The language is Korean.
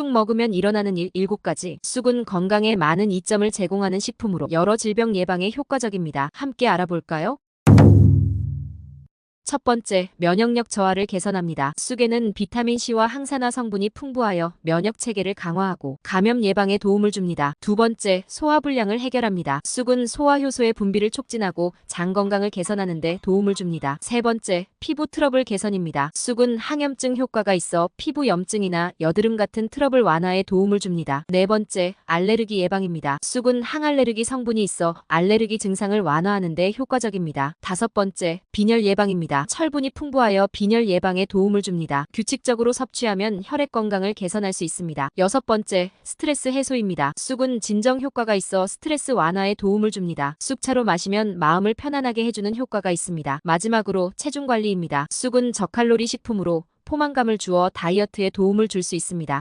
쑥 먹으면 일어나는 일 7가지. 쑥은 건강에 많은 이점을 제공하는 식품으로 여러 질병 예방에 효과적입니다. 함께 알아볼까요? 첫 번째, 면역력 저하를 개선합니다. 쑥에는 비타민C와 항산화 성분이 풍부하여 면역 체계를 강화하고 감염 예방에 도움을 줍니다. 두 번째, 소화불량을 해결합니다. 쑥은 소화효소의 분비를 촉진하고 장 건강을 개선하는 데 도움을 줍니다. 세 번째, 피부 트러블 개선입니다. 쑥은 항염증 효과가 있어 피부 염증이나 여드름 같은 트러블 완화에 도움을 줍니다. 네 번째, 알레르기 예방입니다. 쑥은 항알레르기 성분이 있어 알레르기 증상을 완화하는 데 효과적입니다. 다섯 번째, 빈혈 예방입니다. 철분이 풍부하여 빈혈 예방에 도움을 줍니다. 규칙적으로 섭취하면 혈액 건강을 개선할 수 있습니다. 여섯 번째, 스트레스 해소입니다. 쑥은 진정 효과가 있어 스트레스 완화에 도움을 줍니다. 쑥차로 마시면 마음을 편안하게 해주는 효과가 있습니다. 마지막으로 체중 관리입니다. 쑥은 저칼로리 식품으로 포만감을 주어 다이어트에 도움을 줄 수 있습니다.